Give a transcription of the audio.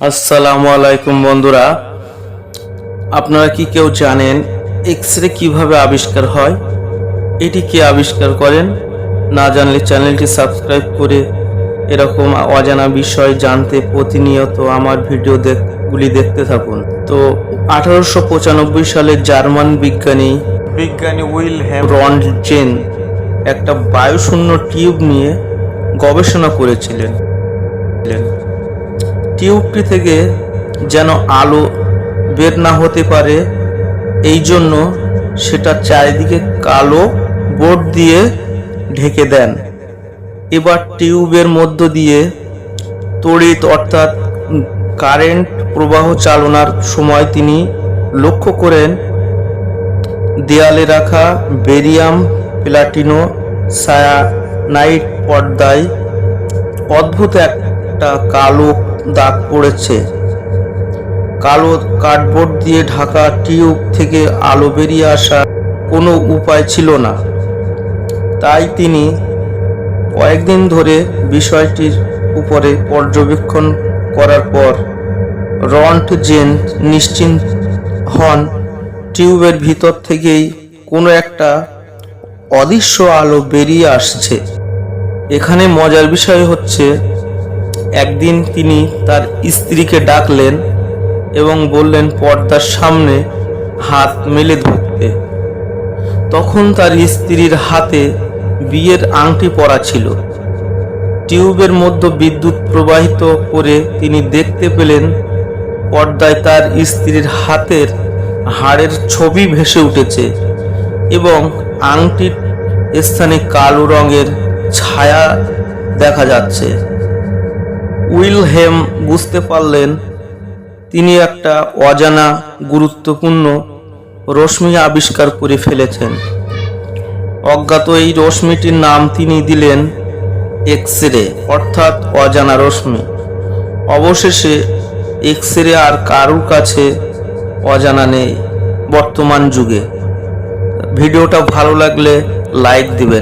আসসালামু আলাইকুম বন্ধুরা। আপনারা কি কেউ জানেন এক্স রে কীভাবে আবিষ্কার হয়? এটি কে আবিষ্কার করেন? না জানলে চ্যানেলটি সাবস্ক্রাইব করে এরকম অজানা বিষয় জানতে প্রতিনিয়ত আমার ভিডিও গুলি দেখতে থাকুন। তো আঠারোশো পঁচানব্বই সালে জার্মান বিজ্ঞানী বিজ্ঞানী উইল উইলহেম রন্টজেন একটা বায়ুশূন্য টিউব নিয়ে গবেষণা করেছিলেন। টিউবটি থেকে যেন আলো বের না হতে পারে, এই জন্য সেটা চারিদিকে কালো বোর্ড দিয়ে ঢেকে দেন। এবার টিউবের মধ্য দিয়ে তড়িৎ অর্থাৎ কারেন্ট প্রবাহ চালনার সময় তিনি লক্ষ্য করেন, দেয়ালে রাখা বেরিয়াম, প্লাটিনো, সায়ানাইট পর্দায় অদ্ভুত একটা কালো দাগ পড়েছে। কালো কার্ডবোর্ড দিয়ে ঢাকা টিউব থেকে আলো বেরিয়ে আসার কোনো উপায় ছিল না। তাই তিনি কয়েকদিন ধরে বিষয়টির উপরে পর্যবেক্ষণ করার পর রন্ট জেন নিশ্চিন্ত হন, টিউবের ভিতর থেকেই কোনো একটা অদৃশ্য আলো বেরিয়ে আসছে। এখানে মজার বিষয় হচ্ছে একদিন তিনি তার স্ত্রীকে ডাকলেন এবং বললেন, পর্দার সামনে হাত মেলে ধরতে। তখন তার স্ত্রীর হাতে বিয়ের আংটি পরা ছিল। টিউবের মধ্যে বিদ্যুৎ প্রবাহিত করে তিনি দেখতে পেলেন, পর্দায় তার স্ত্রীর হাতের হাড়ের ছবি ভেসে উঠেছে এবং আংটির স্থানে কালো রঙের ছায়া দেখা যাচ্ছে। উইলহেম বুঝতে পারলেন তিনি একটা অজানা, গুরুত্বপূর্ণ রশ্মি আবিষ্কার করে ফেলেছেন। অজ্ঞাত এই রশ্মিটির নাম তিনি দিলেন এক্স রে অর্থাৎ অজানা রশ্মি। অবশেষে এক্স রে আর কারুর কাছে অজানা নেই বর্তমান যুগে। ভিডিওটা ভালো লাগলে লাইক দিবেন।